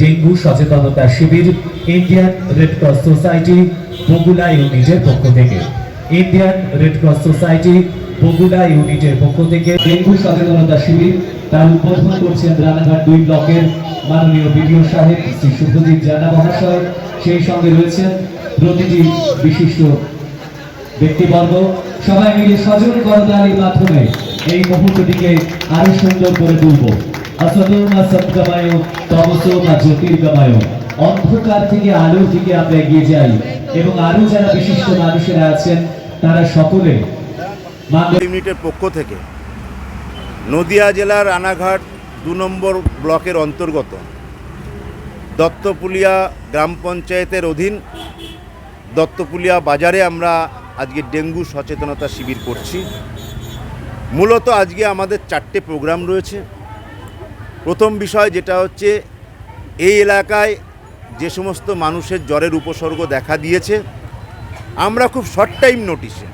Dengue সচেতনতা শিবির Indian red society Bagula ইউনিটের পক্ষ থেকে। ইন্ডিয়ান রেড সোসাইটি বগুলা ইউনিটের পক্ষ থেকে ডেঙ্গু সচেতনতা শিবির তার উদ্বোধন করছেন রানাঘাট দুই ব্লকের মাননীয় বিডিও সাহেব শ্রী শুভজিৎ জানা মহাশয়। সেই সঙ্গে রয়েছেন প্রতিটি বিশিষ্ট ব্যক্তিবর্গ। সবাই মিলে সজল করদারির মাধ্যমে এই মুহূর্তটিকে আরও সুন্দর করে তুলব। সৎকামায় তমসমা জ্যোতির্গমায় অন্ধকার থেকে আলোর দিকে আমরা এগিয়ে যাই এবং আরও যারা বিশিষ্ট মানুষেরা আছেন, তারা সকলে ইউনিটের পক্ষ থেকে নদিয়া জেলার রানাঘাট দু নম্বর ব্লকের অন্তর্গত দত্তপুলিয়া গ্রাম পঞ্চায়েতের অধীন দত্তপুলিয়া বাজারে আমরা আজকে ডেঙ্গু সচেতনতা শিবির করছি। মূলত আজকে আমাদের চারটে প্রোগ্রাম রয়েছে। প্রথম বিষয় যেটা হচ্ছে, এই এলাকায় যে সমস্ত মানুষের জ্বরের উপসর্গ দেখা দিয়েছে, আমরা খুব শর্ট টাইম নোটিশে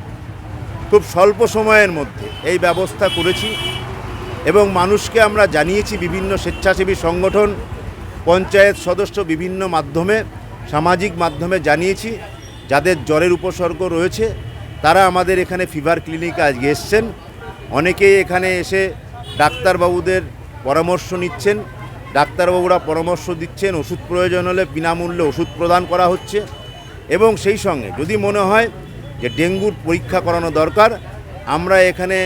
খুব স্বল্প সময়ের মধ্যে এই ব্যবস্থা করেছি এবং মানুষকে আমরা জানিয়েছি বিভিন্ন স্বেচ্ছাসেবী সংগঠন, পঞ্চায়েত সদস্য বিভিন্ন মাধ্যমে, সামাজিক মাধ্যমে জানিয়েছি, যাদের জ্বরের উপসর্গ রয়েছে, তারা আমাদের এখানে ফিভার ক্লিনিকে আজকে এসছেন। অনেকেই এখানে এসে ডাক্তারবাবুদের পরামর্শ নিচ্ছেন, ডাক্তারবাবুরা পরামর্শ দিচ্ছেন, ওষুধ প্রয়োজন হলে বিনামূল্যে ওষুধ প্রদান করা হচ্ছে। এবং সেই সঙ্গে যদি মনে হয় যে ডেঙ্গুর পরীক্ষা করানো দরকার, আমরা এখানে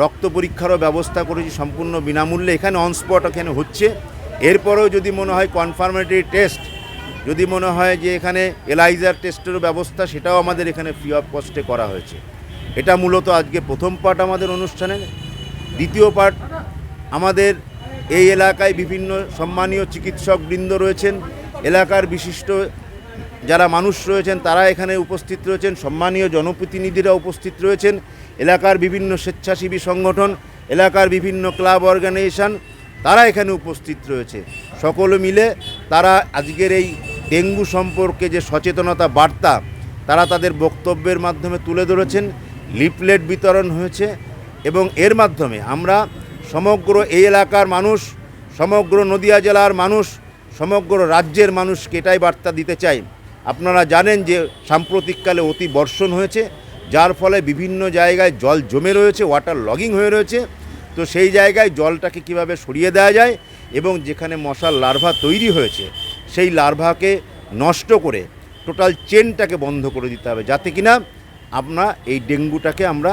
রক্ত পরীক্ষারও ব্যবস্থা করেছি সম্পূর্ণ বিনামূল্যে, এখানে অনস্পট এখানে হচ্ছে। এরপরেও যদি মনে হয় কনফার্মেটরি টেস্ট যদি মনে হয় যে এখানে এলাইজার টেস্টেরও ব্যবস্থা, সেটাও আমাদের এখানে ফ্রি অফ কস্টে করা হয়েছে। এটা মূলত আজকে প্রথম পার্ট আমাদের অনুষ্ঠানের। দ্বিতীয় পার্ট আমাদের এই এলাকায় বিভিন্ন সম্মানীয় চিকিৎসক বৃন্দ রয়েছেন। এলাকার বিশিষ্ট যারা মানুষ রয়েছেন, তারা এখানে উপস্থিত রয়েছেন। সম্মানীয় জনপ্রতিনিধিরা উপস্থিত রয়েছেন। এলাকার বিভিন্ন স্বেচ্ছাসেবী সংগঠন, এলাকার বিভিন্ন ক্লাব অর্গানাইজেশন, তারা এখানে উপস্থিত রয়েছে। সকলে মিলে তারা আজকের এই ডেঙ্গু সম্পর্কে যে সচেতনতা বার্তা, তারা তাদের বক্তব্যের মাধ্যমে তুলে ধরেছেন। লিফলেট বিতরণ হয়েছে এবং এর মাধ্যমে আমরা সমগ্র এই এলাকার মানুষ, সমগ্র নদিয়া জেলার মানুষ, সমগ্র রাজ্যের মানুষকে এটাই বার্তা দিতে চাই। আপনারা জানেন যে সাম্প্রতিককালে অতি বর্ষণ হয়েছে, যার ফলে বিভিন্ন জায়গায় জল জমে রয়েছে ওয়াটার লগিং হয়ে রয়েছে। তো সেই জায়গায় জলটাকে কীভাবে সরিয়ে দেওয়া যায় এবং যেখানে মশার লার্ভা তৈরি হয়েছে, সেই লার্ভাকে নষ্ট করে টোটাল চেনটাকে বন্ধ করে দিতে হবে, যাতে কিনা আমরা এই ডেঙ্গুটাকে আমরা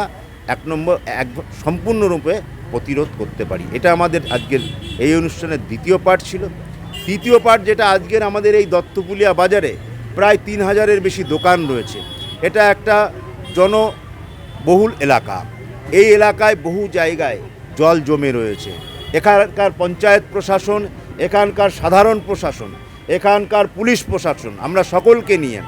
এক নম্বর, এক সম্পূর্ণরূপে প্রতিরোধ করতে পারি। এটা আমাদের আজকের এই অনুষ্ঠানের দ্বিতীয় পার্ট ছিল। তৃতীয় পার্ট যেটা আজকের আমাদের এই দত্তপুলিয়া বাজারে প্রায় তিন হাজারের বেশি দোকান রয়েছে। এটা একটা জনবহুল এলাকা। এই এলাকায় বহু জায়গায় জল জমে রয়েছে। এখানকার পঞ্চায়েত প্রশাসন, এখানকার সাধারণ প্রশাসন, এখানকার পুলিশ প্রশাসন, আমরা সকলকে নিয়ে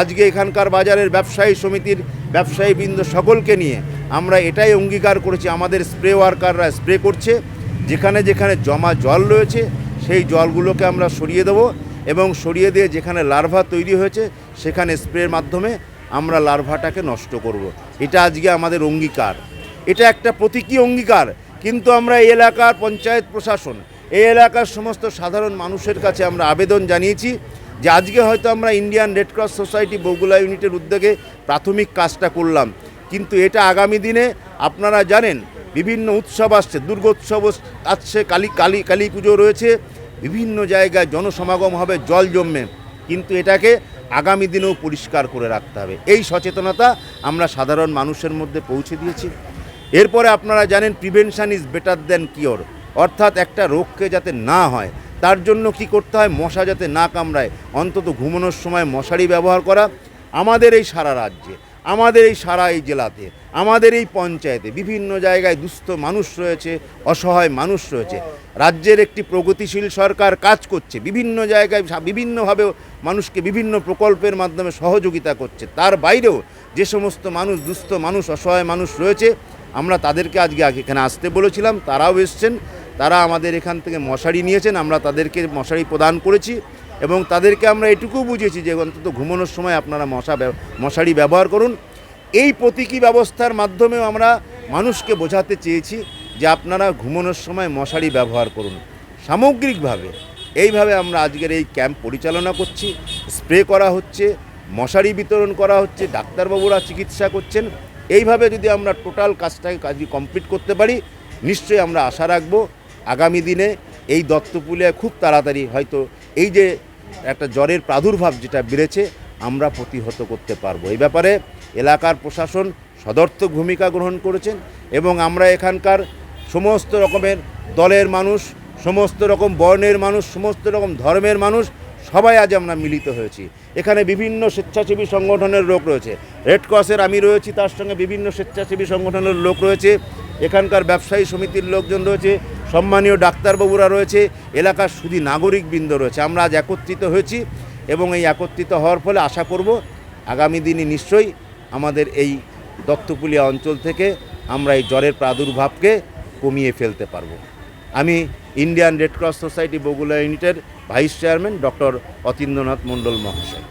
আজকে এখানকার বাজারের ব্যবসায়ী সমিতির ব্যবসায়ীবৃন্দ সকলকে নিয়ে আমরা এটাই অঙ্গীকার করেছি, আমাদের স্প্রে ওয়ার্কাররা স্প্রে করছে, যেখানে যেখানে জমা জল রয়েছে, সেই জলগুলোকে আমরা সরিয়ে দেবো এবং সরিয়ে দিয়ে যেখানে লার্ভা তৈরি হয়েছে, সেখানে স্প্রের মাধ্যমে আমরা লার্ভাটাকে নষ্ট করব। এটা আজকে আমাদের অঙ্গীকার এটা একটা প্রতীকী অঙ্গীকার, কিন্তু আমরা এই এলাকার পঞ্চায়েত প্রশাসন, এই এলাকার সমস্ত সাধারণ মানুষের কাছে আমরা আবেদন জানিয়েছি যে আজকে হয়তো আমরা Indian Red Cross Society Bagula ইউনিটের উদ্যোগে প্রাথমিক কাজটা করলাম। কিন্তু এটা আগামী দিনে আপনারা জানেন, বিভিন্ন উৎসব আসছে, দুর্গোৎসব আসছে, কালী কালী কালী পুজো রয়েছে, বিভিন্ন জায়গায় জনসমাগম হবে, জল জমবে। কিন্তু এটাকে আগামী দিনেও পরিষ্কার করে রাখতে হবে। এই সচেতনতা আমরা সাধারণ মানুষের মধ্যে পৌঁছে দিয়েছি। এরপরে আপনারা জানেন prevention is better than cure অর্থাৎ একটা রোগকে যাতে না হয় তার জন্য কি করতে হয়? মশা যাতে না কামড়ায়। অন্তত ঘুমানোর সময় মশারি ব্যবহার করা। আমাদের এই সারা রাজ্যে, আমাদের এই সারা এই জেলাতে, আমাদের এই পঞ্চায়েতে বিভিন্ন জায়গায় দুস্থ মানুষ রয়েছে, অসহায় মানুষ রয়েছে। রাজ্যের একটি প্রগতিশীল সরকার কাজ করছে। বিভিন্ন জায়গায় বিভিন্নভাবে মানুষকে বিভিন্ন প্রকল্পের মাধ্যমে সহযোগিতা করছে। তার বাইরেও যে সমস্ত মানুষ, দুস্থ মানুষ, অসহায় মানুষ রয়েছে, আমরা তাদেরকে আজকে এখানে আসতে বলেছিলাম। তারাও এসছেন। তারা আমাদের এখান থেকে মশারি নিয়েছেন, আমরা তাদেরকে মশারি প্রদান করেছি এবং তাদেরকে আমরা এটুকু বুঝিয়েছি যে অন্তত ঘুমানোর সময় আপনারা মশা মশারি ব্যবহার করুন। এই প্রতীকী ব্যবস্থার মাধ্যমেও আমরা মানুষকে বোঝাতে চেয়েছি যে আপনারা ঘুমানোর সময় মশারি ব্যবহার করুন। সামগ্রিকভাবে এইভাবে আমরা আজকের এই ক্যাম্প পরিচালনা করছি, স্প্রে করা হচ্ছে, মশারি বিতরণ করা হচ্ছে, ডাক্তারবাবুরা চিকিৎসা করছেন। এইভাবে যদি আমরা টোটাল কাজটাকে কাজ কমপ্লিট করতে পারি, নিশ্চয়ই আমরা আশা রাখব আগামী দিনে এই দত্তপুলিয়ায় খুব তাড়াতাড়ি হয়তো এই যে একটা জ্বরের প্রাদুর্ভাব যেটা বেড়েছে, আমরা প্রতিহত করতে পারব। এই ব্যাপারে এলাকার প্রশাসন সদর্থক ভূমিকা গ্রহণ করেছেন এবং আমরা এখানকার সমস্ত রকমের দলের মানুষ, সমস্ত রকম বর্ণের মানুষ, সমস্ত রকম ধর্মের মানুষ সবাই আজ আমরা মিলিত হয়েছি। এখানে বিভিন্ন স্বেচ্ছাসেবী সংগঠনের লোক রয়েছে। রেড ক্রসের আমি রয়েছি, তার সঙ্গে বিভিন্ন স্বেচ্ছাসেবী সংগঠনের লোক রয়েছে। এখানকার ব্যবসায়ী সমিতির লোকজন রয়েছে। সম্মানীয় ডাক্তারবাবুরা রয়েছে, এলাকার শুধু নাগরিকবৃন্দ রয়েছে। আমরা আজ একত্রিত হয়েছি এবং এই একত্রিত হওয়ার ফলে আশা করব আগামী দিনে নিশ্চয়ই আমাদের এই দত্তপুলিয়া অঞ্চল থেকে আমরা এই জ্বরের প্রাদুর্ভাবকে কমিয়ে ফেলতে পারব। আমি Indian Red Cross Society Bagula ইউনিটের vice chairman doctor Atindranath Mondal মহাশয়।